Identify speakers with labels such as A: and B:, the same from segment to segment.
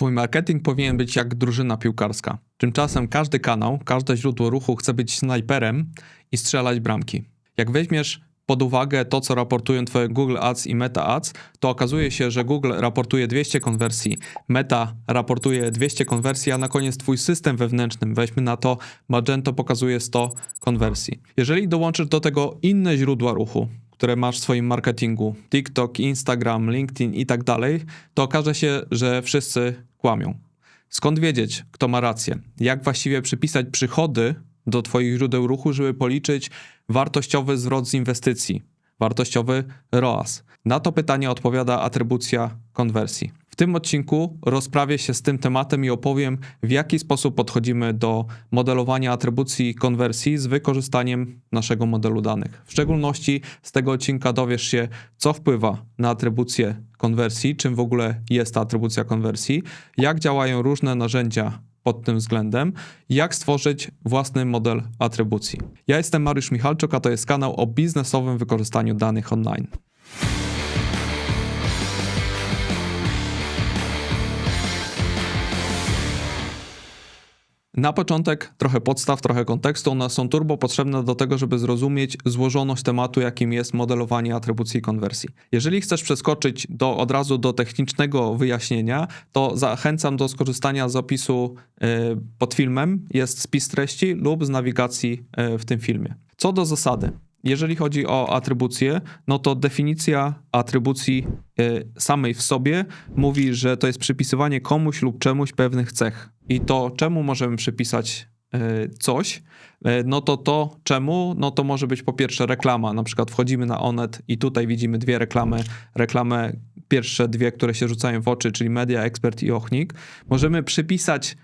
A: Twój marketing powinien być jak drużyna piłkarska. Tymczasem każdy kanał, każde źródło ruchu chce być snajperem i strzelać bramki. Jak weźmiesz pod uwagę to, co raportują Twoje Google Ads i Meta Ads, to okazuje się, że Google raportuje 200 konwersji, Meta raportuje 200 konwersji, a na koniec Twój system wewnętrzny, weźmy na to, Magento pokazuje 100 konwersji. Jeżeli dołączysz do tego inne źródła ruchu, które masz w swoim marketingu, TikTok, Instagram, LinkedIn i tak dalej, to okaże się, że wszyscy kłamią. Skąd wiedzieć, kto ma rację? Jak właściwie przypisać przychody do Twoich źródeł ruchu, żeby policzyć wartościowy zwrot z inwestycji, wartościowy ROAS? Na to pytanie odpowiada atrybucja konwersji. Tym odcinku rozprawię się z tym tematem i opowiem, w jaki sposób podchodzimy do modelowania atrybucji konwersji z wykorzystaniem naszego modelu danych. W szczególności z tego odcinka dowiesz się, co wpływa na atrybucję konwersji, czym w ogóle jest ta atrybucja konwersji, jak działają różne narzędzia pod tym względem, jak stworzyć własny model atrybucji. Ja jestem Mariusz Michalczuk, a to jest kanał o biznesowym wykorzystaniu danych online. Na początek trochę podstaw, trochę kontekstu. One są turbo potrzebne do tego, żeby zrozumieć złożoność tematu, jakim jest modelowanie atrybucji i konwersji. Jeżeli chcesz przeskoczyć do, od razu do technicznego wyjaśnienia, to zachęcam do skorzystania z opisu y, pod filmem. Jest spis treści lub z nawigacji y, w tym filmie. Co do zasady. Jeżeli chodzi o atrybucję, no to definicja atrybucji y, samej w sobie mówi, że to jest przypisywanie komuś lub czemuś pewnych cech. I to, czemu możemy przypisać y, coś, y, no to to, czemu, no to może być po pierwsze reklama. Na przykład wchodzimy na Onet i tutaj widzimy dwie reklamy. Reklamę, pierwsze dwie, które się rzucają w oczy, czyli Media Expert i Ochnik. Możemy przypisać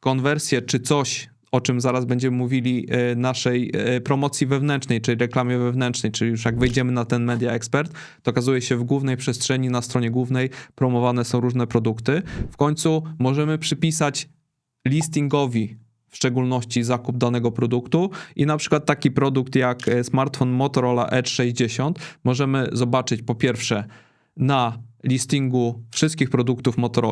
A: konwersję czy coś, o czym zaraz będziemy mówili, e, naszej e, promocji wewnętrznej, czyli reklamie wewnętrznej, czyli już jak wejdziemy na ten Media Expert, to okazuje się w głównej przestrzeni, na stronie głównej promowane są różne produkty. W końcu możemy przypisać listingowi w szczególności zakup danego produktu i na przykład taki produkt jak e, smartfon Motorola Edge 60 możemy zobaczyć po pierwsze na listingu wszystkich produktów Motorola,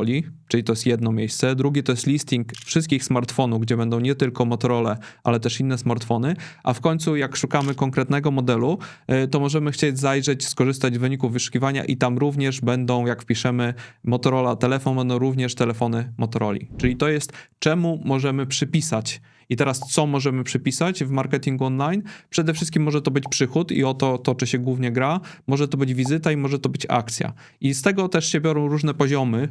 A: czyli to jest jedno miejsce. Drugi to jest listing wszystkich smartfonów, gdzie będą nie tylko Motorola, ale też inne smartfony. A w końcu, jak szukamy konkretnego modelu, y, to możemy chcieć zajrzeć, skorzystać z wyników wyszukiwania i tam również będą, jak wpiszemy Motorola telefon, będą również telefony Motorola. Czyli to jest, czemu możemy przypisać i teraz co możemy przypisać w marketingu online? Przede wszystkim może to być przychód i o to toczy się głównie gra, może to być wizyta i może to być akcja. I z tego też się biorą różne poziomy e,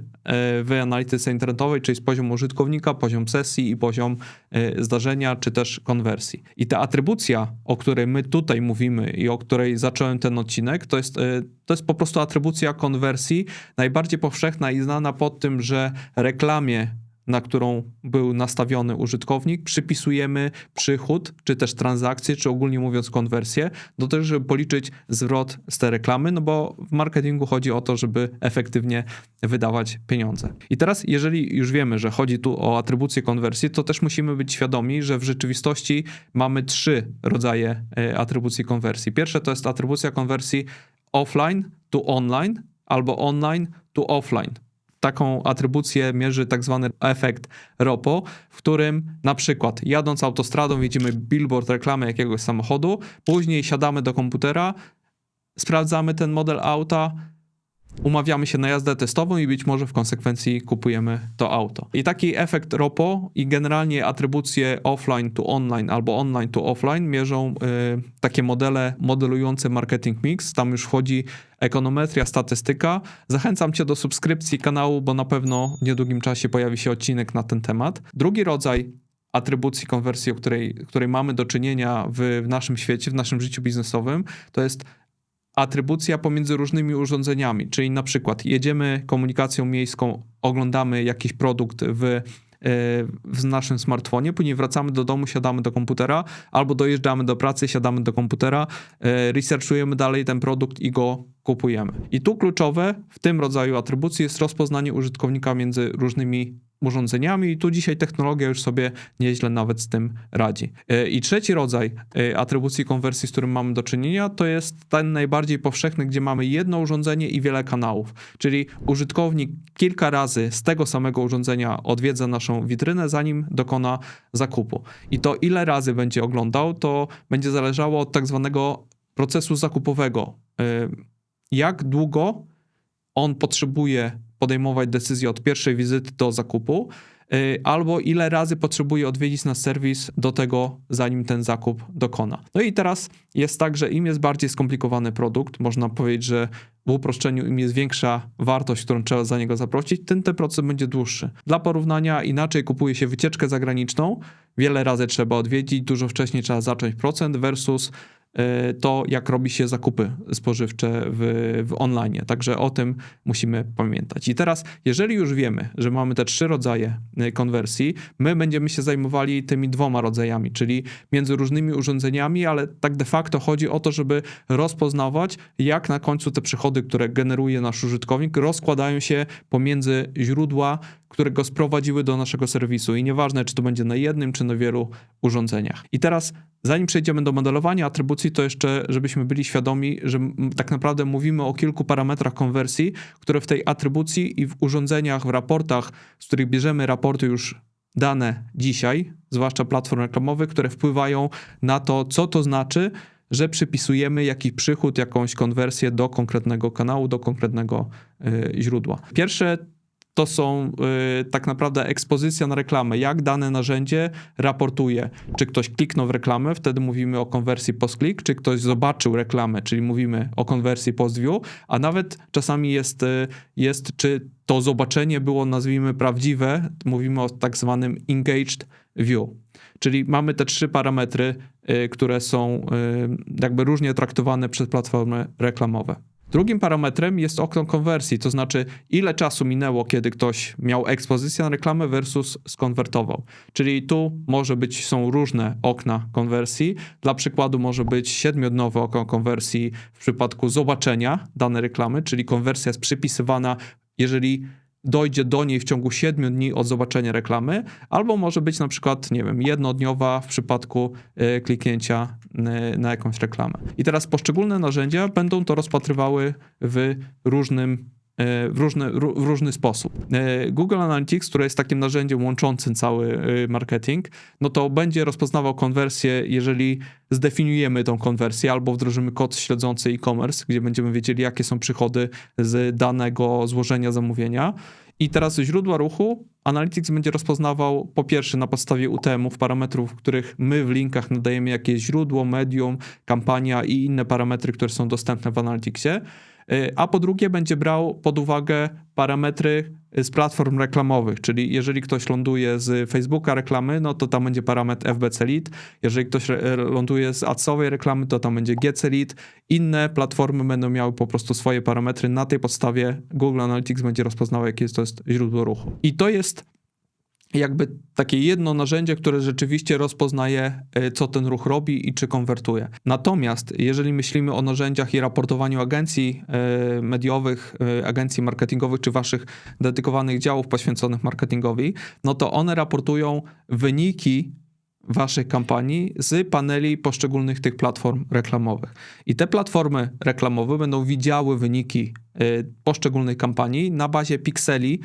A: w analityce internetowej, czyli z poziomu użytkownika, poziom sesji i poziom e, zdarzenia, czy też konwersji. I ta atrybucja, o której my tutaj mówimy i o której zacząłem ten odcinek, to jest, e, to jest po prostu atrybucja konwersji, najbardziej powszechna i znana pod tym, że reklamie na którą był nastawiony użytkownik, przypisujemy przychód, czy też transakcję, czy ogólnie mówiąc konwersję, do tego, żeby policzyć zwrot z tej reklamy, no bo w marketingu chodzi o to, żeby efektywnie wydawać pieniądze. I teraz, jeżeli już wiemy, że chodzi tu o atrybucję konwersji, to też musimy być świadomi, że w rzeczywistości mamy trzy rodzaje e, atrybucji konwersji. Pierwsze to jest atrybucja konwersji offline to online albo online to offline taką atrybucję mierzy tak zwany efekt ROPO, w którym na przykład jadąc autostradą widzimy billboard reklamy jakiegoś samochodu, później siadamy do komputera, sprawdzamy ten model auta, umawiamy się na jazdę testową i być może w konsekwencji kupujemy to auto. I taki efekt ROPO i generalnie atrybucje offline to online albo online to offline mierzą y, takie modele modelujące marketing mix. Tam już wchodzi ekonometria, statystyka. Zachęcam Cię do subskrypcji kanału, bo na pewno w niedługim czasie pojawi się odcinek na ten temat. Drugi rodzaj atrybucji konwersji, o której, której mamy do czynienia w, w naszym świecie, w naszym życiu biznesowym, to jest atrybucja pomiędzy różnymi urządzeniami, czyli na przykład jedziemy komunikacją miejską, oglądamy jakiś produkt w w naszym smartfonie, później wracamy do domu, siadamy do komputera, albo dojeżdżamy do pracy, siadamy do komputera, researchujemy dalej ten produkt i go kupujemy. I tu kluczowe w tym rodzaju atrybucji jest rozpoznanie użytkownika między różnymi urządzeniami i tu dzisiaj technologia już sobie nieźle nawet z tym radzi. E, I trzeci rodzaj e, atrybucji konwersji, z którym mamy do czynienia, to jest ten najbardziej powszechny, gdzie mamy jedno urządzenie i wiele kanałów. Czyli użytkownik kilka razy z tego samego urządzenia odwiedza naszą witrynę, zanim dokona zakupu. I to ile razy będzie oglądał, to będzie zależało od tak zwanego procesu zakupowego. E, Jak długo on potrzebuje podejmować decyzję od pierwszej wizyty do zakupu, y, albo ile razy potrzebuje odwiedzić nasz serwis do tego, zanim ten zakup dokona. No i teraz jest tak, że im jest bardziej skomplikowany produkt, można powiedzieć, że w uproszczeniu im jest większa wartość, którą trzeba za niego zapłacić, tym ten proces będzie dłuższy. Dla porównania inaczej kupuje się wycieczkę zagraniczną, wiele razy trzeba odwiedzić, dużo wcześniej trzeba zacząć procent versus to, jak robi się zakupy spożywcze w, w online. Także o tym musimy pamiętać. I teraz, jeżeli już wiemy, że mamy te trzy rodzaje y, konwersji, my będziemy się zajmowali tymi dwoma rodzajami, czyli między różnymi urządzeniami, ale tak de facto chodzi o to, żeby rozpoznawać, jak na końcu te przychody, które generuje nasz użytkownik, rozkładają się pomiędzy źródła, które go sprowadziły do naszego serwisu. I nieważne, czy to będzie na jednym, czy na wielu urządzeniach. I teraz Zanim przejdziemy do modelowania atrybucji, to jeszcze, żebyśmy byli świadomi, że tak naprawdę mówimy o kilku parametrach konwersji, które w tej atrybucji i w urządzeniach, w raportach, z których bierzemy raporty już dane dzisiaj, zwłaszcza platform reklamowych, które wpływają na to, co to znaczy, że przypisujemy jakiś przychód, jakąś konwersję do konkretnego kanału, do konkretnego y, źródła. Pierwsze to są y, tak naprawdę ekspozycja na reklamę. Jak dane narzędzie raportuje, czy ktoś kliknął w reklamę, wtedy mówimy o konwersji post-click, czy ktoś zobaczył reklamę, czyli mówimy o konwersji post-view, a nawet czasami jest, y, jest czy to zobaczenie było, nazwijmy, prawdziwe, mówimy o tak zwanym engaged view. Czyli mamy te trzy parametry, y, które są y, jakby różnie traktowane przez platformy reklamowe. Drugim parametrem jest okno konwersji, to znaczy ile czasu minęło, kiedy ktoś miał ekspozycję na reklamę versus skonwertował. Czyli tu może być, są różne okna konwersji. Dla przykładu może być siedmiodnowe okno konwersji w przypadku zobaczenia danej reklamy, czyli konwersja jest przypisywana, jeżeli dojdzie do niej w ciągu 7 dni od zobaczenia reklamy, albo może być na przykład, nie wiem, jednodniowa w przypadku e, kliknięcia e, na jakąś reklamę. I teraz poszczególne narzędzia będą to rozpatrywały w różnym w różny, ró- w różny sposób. E, Google Analytics, które jest takim narzędziem łączącym cały e, marketing, no to będzie rozpoznawał konwersję, jeżeli zdefiniujemy tą konwersję albo wdrożymy kod śledzący e-commerce, gdzie będziemy wiedzieli, jakie są przychody z danego złożenia zamówienia. I teraz źródła ruchu Analytics będzie rozpoznawał po pierwsze na podstawie UTM-ów, parametrów, których my w linkach nadajemy jakieś źródło, medium, kampania i inne parametry, które są dostępne w Analyticsie. Y, A po drugie będzie brał pod uwagę parametry z platform reklamowych, czyli jeżeli ktoś ląduje z Facebooka reklamy, no to tam będzie parametr FBC Lead. Jeżeli ktoś ląduje z adsowej reklamy, to tam będzie GC Lead. Inne platformy będą miały po prostu swoje parametry. Na tej podstawie Google Analytics będzie rozpoznawał, jakie to jest źródło ruchu. I to jest jakby takie jedno narzędzie, które rzeczywiście rozpoznaje, e, co ten ruch robi i czy konwertuje. Natomiast jeżeli myślimy o narzędziach i raportowaniu agencji e, mediowych, e, agencji marketingowych czy waszych dedykowanych działów poświęconych marketingowi, no to one raportują wyniki waszych kampanii z paneli poszczególnych tych platform reklamowych. I te platformy reklamowe będą widziały wyniki poszczególnych kampanii na bazie pikseli,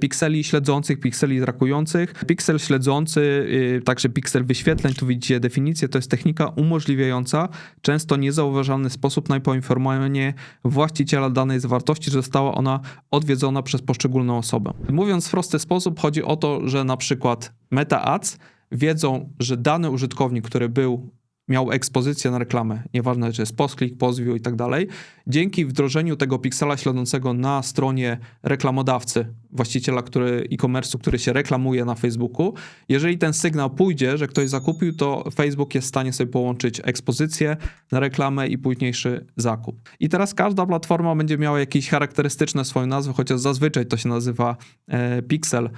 A: pikseli śledzących, pikseli trakujących. Piksel śledzący, y, także piksel wyświetleń, tu widzicie definicję, to jest technika umożliwiająca często niezauważalny sposób na poinformowanie właściciela danej zawartości, że została ona odwiedzona przez poszczególną osobę. Mówiąc w prosty sposób, chodzi o to, że na przykład Meta Ads wiedzą, że dany użytkownik, który był, miał ekspozycję na reklamę, nieważne czy jest post-click, post-view i tak dalej, dzięki wdrożeniu tego piksela śledzącego na stronie reklamodawcy, właściciela który, e-commerce'u, który się reklamuje na Facebooku, jeżeli ten sygnał pójdzie, że ktoś zakupił, to Facebook jest w stanie sobie połączyć ekspozycję na reklamę i późniejszy zakup. I teraz każda platforma będzie miała jakieś charakterystyczne swoje nazwy, chociaż zazwyczaj to się nazywa e, pixel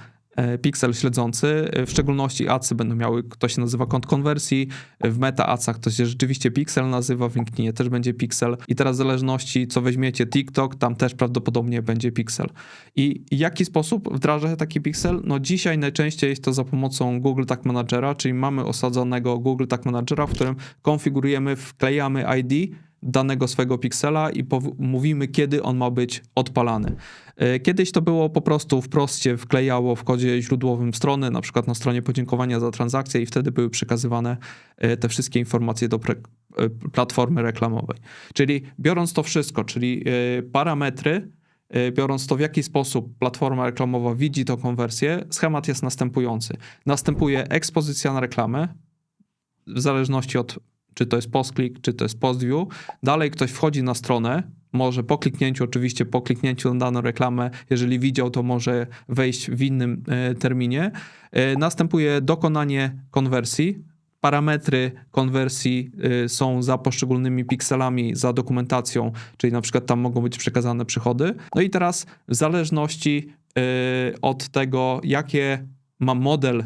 A: piksel śledzący. E, W szczególności adsy będą miały, to się nazywa kąt konwersji. E, W meta adsach to się rzeczywiście piksel nazywa, w LinkedInie też będzie piksel. I teraz w zależności co weźmiecie TikTok, tam też prawdopodobnie będzie piksel. I jaki sposób wdraża taki piksel? No dzisiaj najczęściej jest to za pomocą Google Tag Managera, czyli mamy osadzonego Google Tag Managera, w którym konfigurujemy, wklejamy ID danego swojego piksela i mówimy, kiedy on ma być odpalany. E, Kiedyś to było po prostu wprost wklejało w kodzie źródłowym strony, na przykład na stronie podziękowania za transakcję i wtedy były przekazywane e, te wszystkie informacje do e, platformy reklamowej. Czyli biorąc to wszystko, czyli parametry, biorąc to w jaki sposób platforma reklamowa widzi tą konwersję, schemat jest następujący. Następuje ekspozycja na reklamę, w zależności od czy to jest post-click, czy to jest post-view. Dalej ktoś wchodzi na stronę, może po kliknięciu, oczywiście po kliknięciu na daną reklamę, jeżeli widział, to może wejść w innym e, terminie. E, następuje dokonanie konwersji. Parametry konwersji e, są za poszczególnymi pikselami, za dokumentacją, czyli na przykład tam mogą być przekazane przychody. No i teraz w zależności od tego, jakie ma model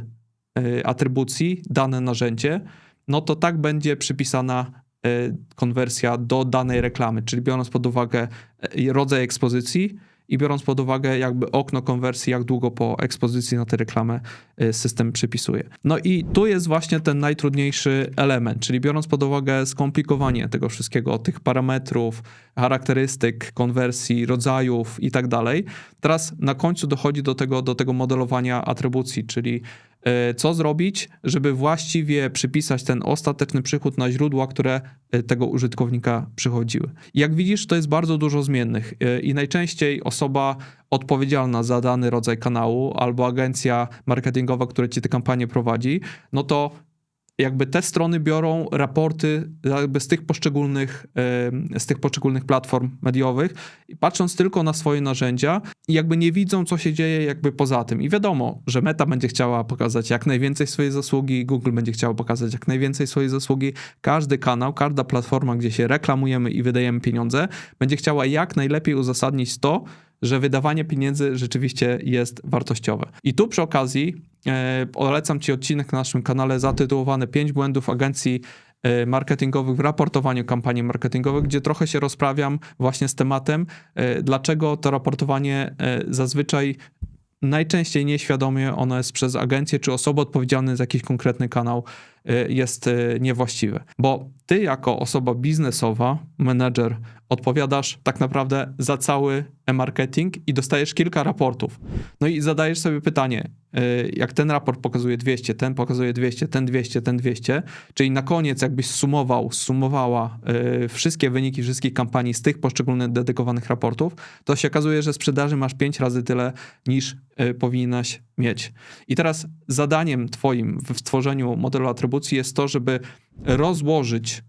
A: atrybucji dane narzędzie, no to tak będzie przypisana e, konwersja do danej reklamy, czyli biorąc pod uwagę e, rodzaj ekspozycji i biorąc pod uwagę jakby okno konwersji, jak długo po ekspozycji na tę reklamę e, system przypisuje. No i tu jest właśnie ten najtrudniejszy element, czyli biorąc pod uwagę skomplikowanie tego wszystkiego, tych parametrów, charakterystyk konwersji, rodzajów i tak dalej. Teraz na końcu dochodzi do tego, do tego modelowania atrybucji, czyli co zrobić, żeby właściwie przypisać ten ostateczny przychód na źródła, które e, tego użytkownika przychodziły. Jak widzisz, to jest bardzo dużo zmiennych e, i najczęściej osoba odpowiedzialna za dany rodzaj kanału albo agencja marketingowa, która ci tę kampanię prowadzi, no to jakby te strony biorą raporty jakby z tych poszczególnych, z tych poszczególnych platform mediowych i patrząc tylko na swoje narzędzia i jakby nie widzą, co się dzieje jakby poza tym. I wiadomo, że Meta będzie chciała pokazać jak najwięcej swojej zasługi, Google będzie chciało pokazać jak najwięcej swojej zasługi. Każdy kanał, każda platforma, gdzie się reklamujemy i wydajemy pieniądze, będzie chciała jak najlepiej uzasadnić to, że wydawanie pieniędzy rzeczywiście jest wartościowe. I tu przy okazji e, polecam Ci odcinek na naszym kanale zatytułowany 5 błędów agencji e, marketingowych w raportowaniu kampanii marketingowych, gdzie trochę się rozprawiam właśnie z tematem, e, dlaczego to raportowanie zazwyczaj najczęściej nieświadomie ono jest przez agencję czy osoby odpowiedzialne za jakiś konkretny kanał jest niewłaściwe. Bo ty jako osoba biznesowa, menedżer, odpowiadasz tak naprawdę za cały e-marketing i dostajesz kilka raportów. No i zadajesz sobie pytanie, e, jak ten raport pokazuje 200, ten pokazuje 200, ten 200, ten 200, czyli na koniec jakbyś sumował, sumowała e, wszystkie wyniki wszystkich kampanii z tych poszczególnych dedykowanych raportów, to się okazuje, że sprzedaży masz 5 razy tyle niż e, powinnaś mieć. I teraz zadaniem twoim w stworzeniu modelu atrybucji jest to, żeby rozłożyć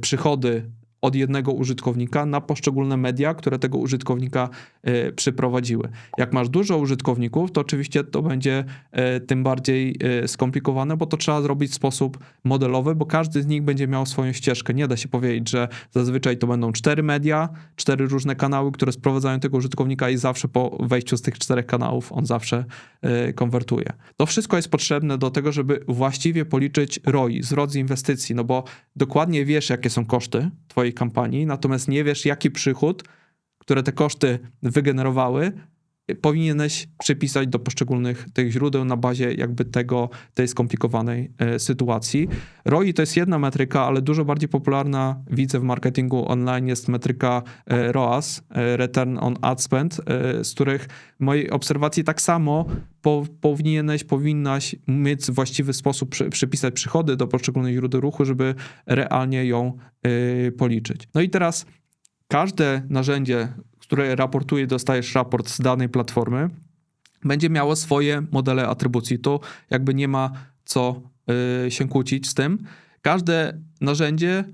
A: przychody od jednego użytkownika na poszczególne media, które tego użytkownika e, przyprowadziły. Jak masz dużo użytkowników, to oczywiście to będzie e, tym bardziej e, skomplikowane, bo to trzeba zrobić w sposób modelowy, bo każdy z nich będzie miał swoją ścieżkę. Nie da się powiedzieć, że zazwyczaj to będą cztery media, cztery różne kanały, które sprowadzają tego użytkownika i zawsze po wejściu z tych czterech kanałów on zawsze konwertuje. To wszystko jest potrzebne do tego, żeby właściwie policzyć ROI, zwrot z inwestycji, no bo dokładnie wiesz, jakie są koszty twojej kampanii, natomiast nie wiesz, jaki przychód, które te koszty wygenerowały, powinieneś przypisać do poszczególnych tych źródeł na bazie jakby tego, tej skomplikowanej e, sytuacji. ROI to jest jedna metryka, ale dużo bardziej popularna widzę w marketingu online jest metryka e, ROAS, e, Return on Ad Spend, z których mojej obserwacji tak samo po, powinieneś, powinnaś mieć właściwy sposób przy, przypisać przychody do poszczególnych źródeł ruchu, żeby realnie ją policzyć. No i teraz każde narzędzie, które raportuje, dostajesz raport z danej platformy, będzie miało swoje modele atrybucji. Tu jakby nie ma co y, się kłócić z tym. Każde narzędzie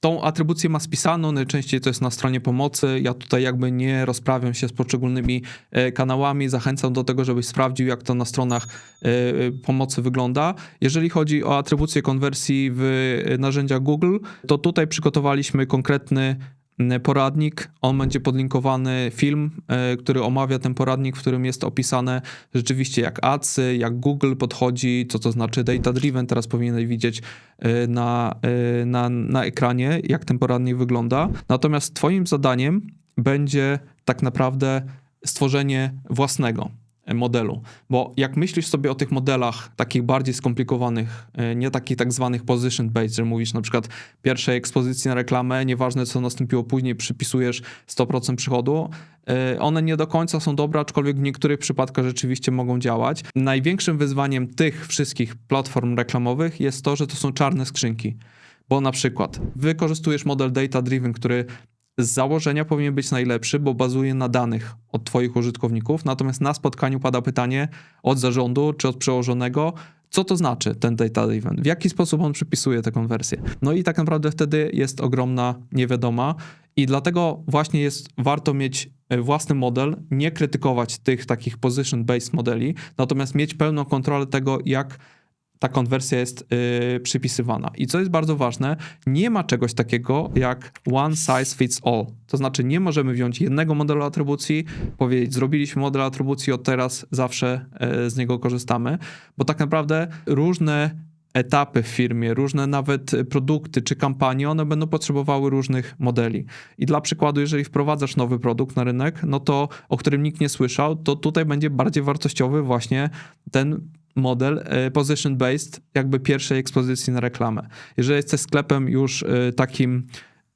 A: tą atrybucję ma spisaną, najczęściej to jest na stronie pomocy. Ja tutaj jakby nie rozprawiam się z poszczególnymi e, kanałami, zachęcam do tego, żebyś sprawdził, jak to na stronach e, pomocy wygląda. Jeżeli chodzi o atrybucję konwersji w narzędziach Google, to tutaj przygotowaliśmy konkretny poradnik. On będzie podlinkowany film, e, który omawia ten poradnik, w którym jest opisane rzeczywiście jak adsy, jak Google podchodzi, co to znaczy data driven. Teraz powinieneś widzieć e, na, e, na, na ekranie, jak ten poradnik wygląda. Natomiast twoim zadaniem będzie tak naprawdę stworzenie własnego modelu. Bo jak myślisz sobie o tych modelach takich bardziej skomplikowanych, e, nie takich tak zwanych position based, że mówisz na przykład pierwszej ekspozycji na reklamę, nieważne co nastąpiło później, przypisujesz 100% przychodu, e, one nie do końca są dobre, aczkolwiek w niektórych przypadkach rzeczywiście mogą działać. Największym wyzwaniem tych wszystkich platform reklamowych jest to, że to są czarne skrzynki. Bo na przykład wykorzystujesz model data driven, który z założenia powinien być najlepszy, bo bazuje na danych od Twoich użytkowników. Natomiast na spotkaniu pada pytanie od zarządu czy od przełożonego, co to znaczy ten data driven, w jaki sposób on przypisuje te konwersje. No i tak naprawdę wtedy jest ogromna niewiadoma i dlatego właśnie jest warto mieć e, własny model, nie krytykować tych takich position-based modeli, natomiast mieć pełną kontrolę tego, jak ta konwersja jest yy, przypisywana. I co jest bardzo ważne, nie ma czegoś takiego jak one size fits all. To znaczy nie możemy wziąć jednego modelu atrybucji, powiedzieć zrobiliśmy model atrybucji, od teraz zawsze yy, z niego korzystamy, bo tak naprawdę różne etapy w firmie, różne nawet produkty czy kampanie, one będą potrzebowały różnych modeli. I dla przykładu, jeżeli wprowadzasz nowy produkt na rynek, no to o którym nikt nie słyszał, to tutaj będzie bardziej wartościowy właśnie ten model e, position-based jakby pierwszej ekspozycji na reklamę. Jeżeli jesteś sklepem już e, takim,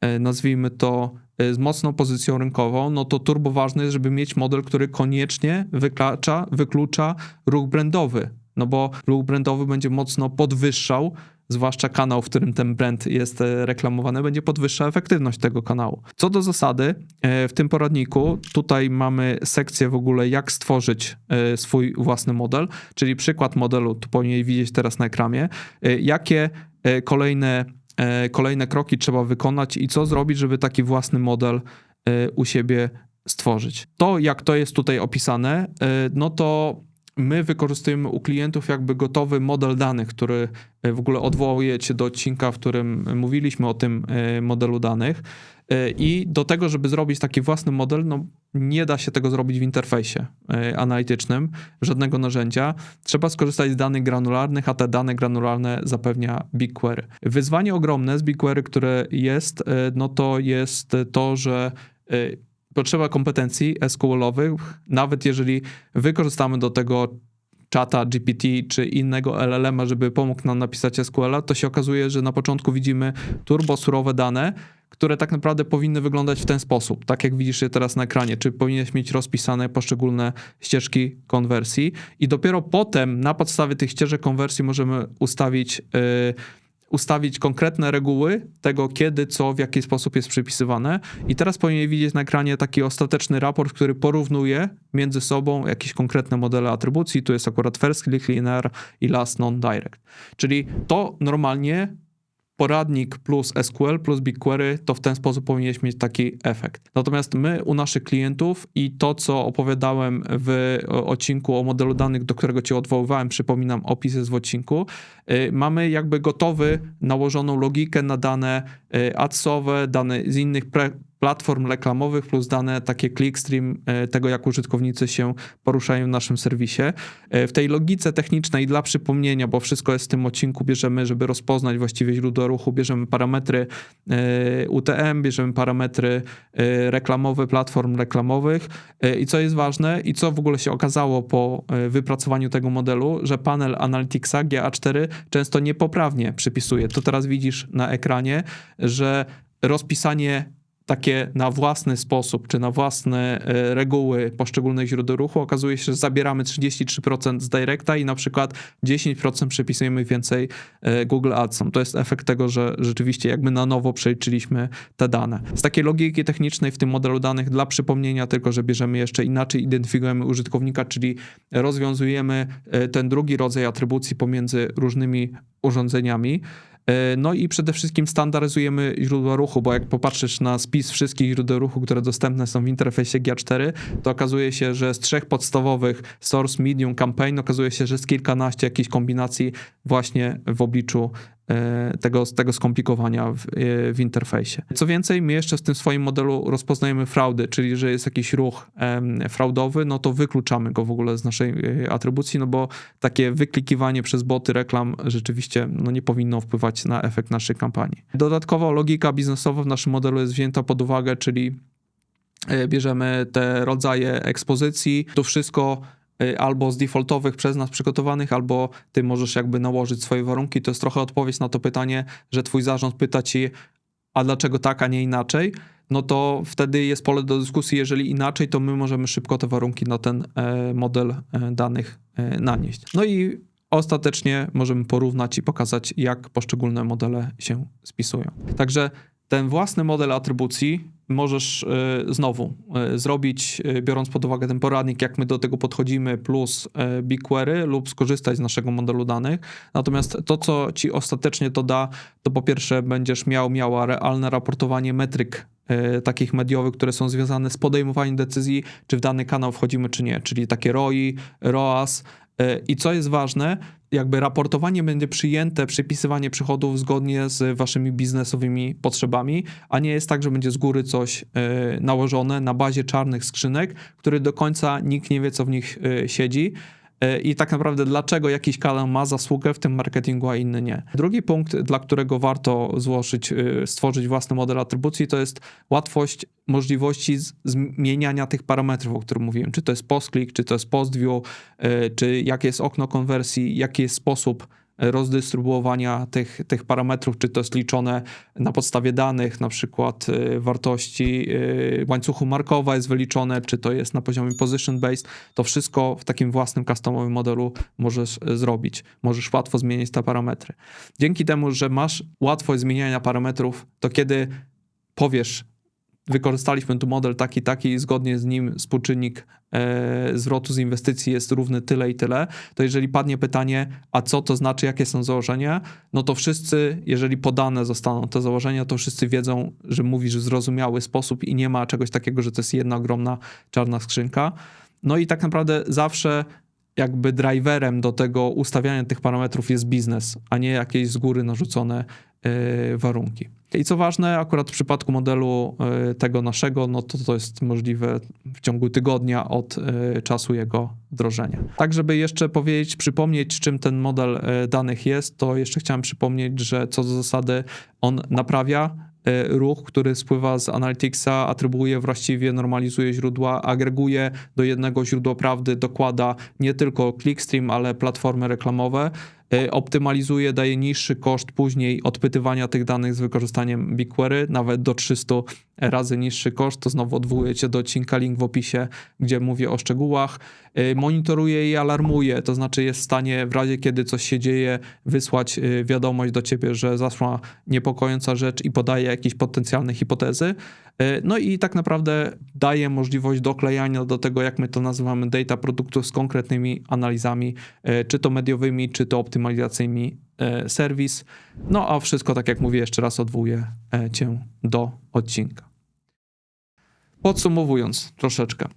A: e, nazwijmy to, z mocną pozycją rynkową, no to turbo ważne jest, żeby mieć model, który koniecznie wyklucza, wyklucza ruch brandowy. No bo ruch brandowy będzie mocno podwyższał zwłaszcza kanał, w którym ten brand jest e, reklamowany, będzie podwyższał efektywność tego kanału. Co do zasady, e, w tym poradniku tutaj mamy sekcję w ogóle, jak stworzyć e, swój własny model, czyli przykład modelu, tu powinien widzieć teraz na ekranie, jakie kolejne, kolejne kroki trzeba wykonać i co zrobić, żeby taki własny model u siebie stworzyć. To, jak to jest tutaj opisane, no to my wykorzystujemy u klientów jakby gotowy model danych, który e, w ogóle odwołuje cię do odcinka, w którym mówiliśmy o tym e, modelu danych. E, I do tego, żeby zrobić taki własny model, no nie da się tego zrobić w interfejsie analitycznym, żadnego narzędzia. Trzeba skorzystać z danych granularnych, a te dane granularne zapewnia BigQuery. Wyzwanie ogromne z BigQuery, które jest, no to jest to, że potrzeba kompetencji SQL-owych, nawet jeżeli wykorzystamy do tego czata GPT czy innego LLM-a, żeby pomógł nam napisać SQL-a, to się okazuje, że na początku widzimy turbo surowe dane, które tak naprawdę powinny wyglądać w ten sposób, tak jak widzisz je teraz na ekranie, czy powinieneś mieć rozpisane poszczególne ścieżki konwersji i dopiero potem na podstawie tych ścieżek konwersji możemy ustawić yy, ustawić konkretne reguły tego, kiedy, co, w jaki sposób jest przypisywane. I teraz powinien widzieć na ekranie taki ostateczny raport, który porównuje między sobą jakieś konkretne modele atrybucji. Tu jest akurat first click linear i last non-direct. Czyli to normalnie poradnik plus SQL plus BigQuery, to w ten sposób powinieneś mieć taki efekt. Natomiast my u naszych klientów i to, co opowiadałem w odcinku o modelu danych, do którego cię odwoływałem, przypominam, opis jest w odcinku, y, mamy jakby gotowy, nałożoną logikę na dane y, adsowe, dane z innych pre platform reklamowych plus dane takie clickstream e, tego, jak użytkownicy się poruszają w naszym serwisie. E, w tej logice technicznej dla przypomnienia, bo wszystko jest w tym odcinku, bierzemy, żeby rozpoznać właściwie źródło ruchu, bierzemy parametry e, UTM, bierzemy parametry reklamowe platform reklamowych i co jest ważne i co w ogóle się okazało po wypracowaniu tego modelu, że panel Analyticsa GA4 często niepoprawnie przypisuje. To teraz widzisz na ekranie, że rozpisanie takie na własny sposób, czy na własne e, reguły poszczególnych źródeł ruchu, okazuje się, że zabieramy 33% z Directa i na przykład 10% przepisujemy więcej e, Google Adsom. To jest efekt tego, że rzeczywiście jakby na nowo przeliczyliśmy te dane. Z takiej logiki technicznej w tym modelu danych dla przypomnienia tylko, że bierzemy jeszcze inaczej, identyfikujemy użytkownika, czyli rozwiązujemy e, ten drugi rodzaj atrybucji pomiędzy różnymi urządzeniami. E, no i przede wszystkim standaryzujemy źródła ruchu, bo jak popatrzysz na spis wszystkich źródeł ruchu, które dostępne są w interfejsie GA4, to okazuje się, że z trzech podstawowych source, medium, campaign, okazuje się, że z kilkanaście jakichś kombinacji właśnie w obliczu tego, tego skomplikowania w, e, w interfejsie. Co więcej, my jeszcze w tym swoim modelu rozpoznajemy fraudy, czyli że jest jakiś ruch fraudowy, no to wykluczamy go w ogóle z naszej e, atrybucji, no bo takie wyklikiwanie przez boty reklam rzeczywiście no, nie powinno wpływać na efekt naszej kampanii. Dodatkowo logika biznesowa w naszym modelu jest wzięta pod uwagę, czyli e, bierzemy te rodzaje ekspozycji, to wszystko e, albo z defaultowych przez nas przygotowanych, albo ty możesz jakby nałożyć swoje warunki. To jest trochę odpowiedź na to pytanie, że twój zarząd pyta ci, a dlaczego tak, a nie inaczej, no to wtedy jest pole do dyskusji. Jeżeli inaczej, to my możemy szybko te warunki na ten e, model e, danych e, nanieść. No i ostatecznie możemy porównać i pokazać, jak poszczególne modele się spisują. Także ten własny model atrybucji możesz e, znowu e, zrobić, e, biorąc pod uwagę ten poradnik, jak my do tego podchodzimy, plus BigQuery lub skorzystać z naszego modelu danych. Natomiast to, co ci ostatecznie to da, to po pierwsze będziesz miał, miała realne raportowanie metryk takich mediowych, które są związane z podejmowaniem decyzji, czy w dany kanał wchodzimy, czy nie, czyli takie ROI, ROAS. E, I co jest ważne, jakby raportowanie będzie przyjęte, przypisywanie przychodów zgodnie z waszymi biznesowymi potrzebami, a nie jest tak, że będzie z góry coś e, nałożone na bazie czarnych skrzynek, które do końca nikt nie wie, co w nich e, siedzi. E, I tak naprawdę, dlaczego jakiś kanał ma zasługę w tym marketingu, a inny nie. Drugi punkt, dla którego warto złożyć, e, stworzyć własny model atrybucji, to jest łatwość możliwości zmieniania tych parametrów, o których mówiłem. Czy to jest post-click, czy to jest post-view, e, czy jakie jest okno konwersji, jaki jest sposób rozdystrybuowania tych, tych parametrów, czy to jest liczone na podstawie danych, na przykład y, wartości y, łańcuchu markowa jest wyliczone, czy to jest na poziomie position based, to wszystko w takim własnym customowym modelu możesz y, zrobić. Możesz łatwo zmienić te parametry. Dzięki temu, że masz łatwość zmieniania parametrów, to kiedy powiesz, wykorzystaliśmy tu model taki, taki i zgodnie z nim współczynnik e, zwrotu z inwestycji jest równy tyle i tyle, to jeżeli padnie pytanie, a co to znaczy, jakie są założenia, no to wszyscy, jeżeli podane zostaną te założenia, to wszyscy wiedzą, że mówisz w zrozumiały sposób i nie ma czegoś takiego, że to jest jedna ogromna czarna skrzynka. No i tak naprawdę zawsze jakby driverem do tego ustawiania tych parametrów jest biznes, a nie jakieś z góry narzucone e, warunki. I co ważne, akurat w przypadku modelu e, tego naszego, no to to jest możliwe w ciągu tygodnia od e, czasu jego wdrożenia. Tak, żeby jeszcze powiedzieć, przypomnieć, czym ten model e, danych jest, to jeszcze chciałem przypomnieć, że co do zasady on naprawia ruch, który spływa z Analyticsa, atrybuuje właściwie, normalizuje źródła, agreguje do jednego źródła prawdy, dokłada nie tylko clickstream, ale platformy reklamowe, optymalizuje, daje niższy koszt później odpytywania tych danych z wykorzystaniem BigQuery, nawet do 300 razy niższy koszt, to znowu odwołuję cię do odcinka, link w opisie, gdzie mówię o szczegółach. E, Monitoruje i alarmuje, to znaczy jest w stanie w razie, kiedy coś się dzieje, wysłać e, wiadomość do ciebie, że zaszła niepokojąca rzecz i podaje jakieś potencjalne hipotezy. E, No i tak naprawdę daje możliwość doklejania do tego, jak my to nazywamy, data produktów z konkretnymi analizami, czy to mediowymi, czy to optymalizacyjnymi serwis. No a wszystko, tak jak mówię, jeszcze raz odwołuję cię do odcinka. Podsumowując troszeczkę.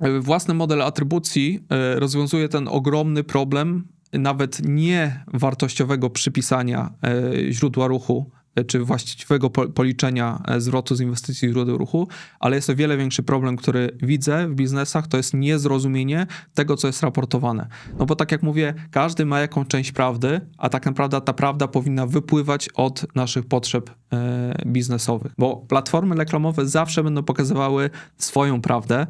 A: E, Własny model atrybucji e, rozwiązuje ten ogromny problem nawet nie wartościowego przypisania e, źródła ruchu czy właściwego po- policzenia e, zwrotu z inwestycji źródeł ruchu, ale jest to wiele większy problem, który widzę w biznesach, to jest niezrozumienie tego, co jest raportowane. No bo tak jak mówię, każdy ma jakąś część prawdy, a tak naprawdę ta prawda powinna wypływać od naszych potrzeb e, biznesowych, bo platformy reklamowe zawsze będą pokazywały swoją prawdę,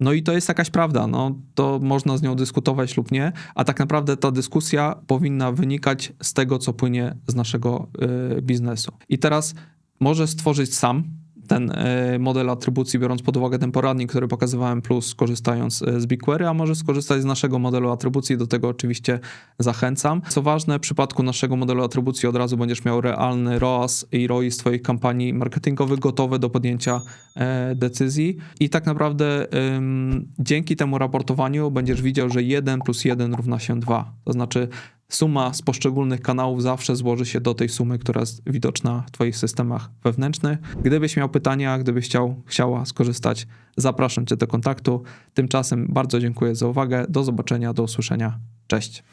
A: no i to jest jakaś prawda, no to można z nią dyskutować lub nie, a tak naprawdę ta dyskusja powinna wynikać z tego, co płynie z naszego y, biznesu. I teraz może stworzyć sam ten y, model atrybucji, biorąc pod uwagę ten poradnik, który pokazywałem, plus korzystając y, z BigQuery, a może skorzystać z naszego modelu atrybucji, do tego oczywiście zachęcam. Co ważne, w przypadku naszego modelu atrybucji od razu będziesz miał realny ROAS i ROI z twoich kampanii marketingowych gotowe do podjęcia e, decyzji i tak naprawdę dzięki temu raportowaniu będziesz widział, że 1 plus 1 równa się 2. To znaczy suma z poszczególnych kanałów zawsze złoży się do tej sumy, która jest widoczna w twoich systemach wewnętrznych. Gdybyś miał pytania, gdybyś chciał, chciała skorzystać, zapraszam cię do kontaktu. Tymczasem bardzo dziękuję za uwagę. Do zobaczenia, do usłyszenia. Cześć.